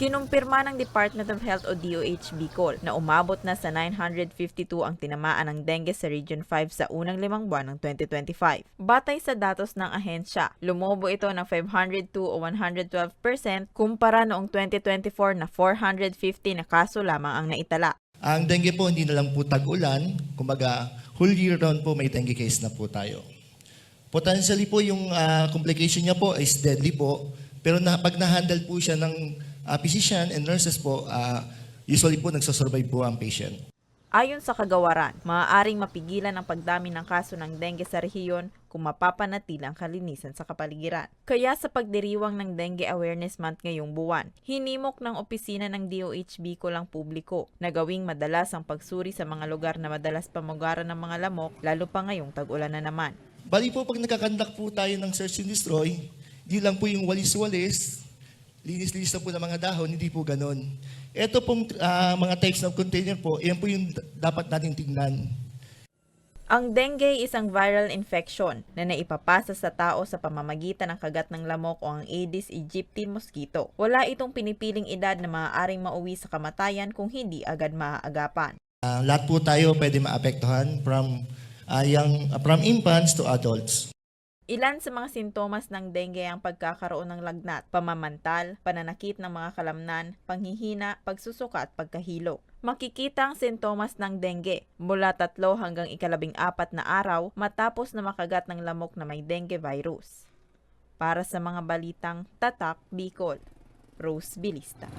Kinumpirma ng Department of Health o DOH Bicol na umabot na sa 952 ang tinamaan ng dengue sa Region 5 sa unang limang buwan ng 2025. Batay sa datos ng ahensya, lumobo ito ng 502 o 112% kumpara noong 2024 na 450 na kaso lamang ang naitala. Ang dengue po hindi na lang po tag-ulan, kumbaga whole year round po may dengue case na po tayo. Potentially po yung ah, complication niya po is deadly po, pero na, pag na-handle po siya ng ah, physician and nurses po, ah, usually po nagsasurvive po ang patient. Ayon sa kagawaran, maaaring mapigilan ang pagdami ng kaso ng dengue sa rehiyon kung mapapanatili ang kalinisan sa kapaligiran. Kaya sa pagdiriwang ng Dengue Awareness Month ngayong buwan, hinimok ng opisina ng DOH Bicol ang publiko na gawing madalas ang pagsuri sa mga lugar na madalas pamugaran ng mga lamok, lalo pa ngayong tag-ulan na naman. Bali po pag nagkakandak po tayo ng search and destroy, di lang po yung walis-walis, linis-linis na po ng mga dahon, hindi po ganon. Ito pong ah, mga types of container po, yan po yung dapat natin tingnan. Ang dengue isang viral infection na naipapasa sa tao sa pamamagitan ng kagat ng lamok o ang Aedes aegypti mosquito. Wala itong pinipiling edad na maaaring mauwi sa kamatayan kung hindi agad maaagapan. Ah, lahat po tayo pwede maapektuhan from ah, young, from infants to adults. Ilan sa mga sintomas ng dengue ang pagkakaroon ng lagnat, pamamantal, pananakit ng mga kalamnan, panghihina, pagsusuka at pagkahilo. Makikita ang sintomas ng dengue mula tatlo hanggang ikalabing apat na araw matapos na makagat ng lamok na may dengue virus. Para sa mga balitang Tatak Bicol, Rose Bilista.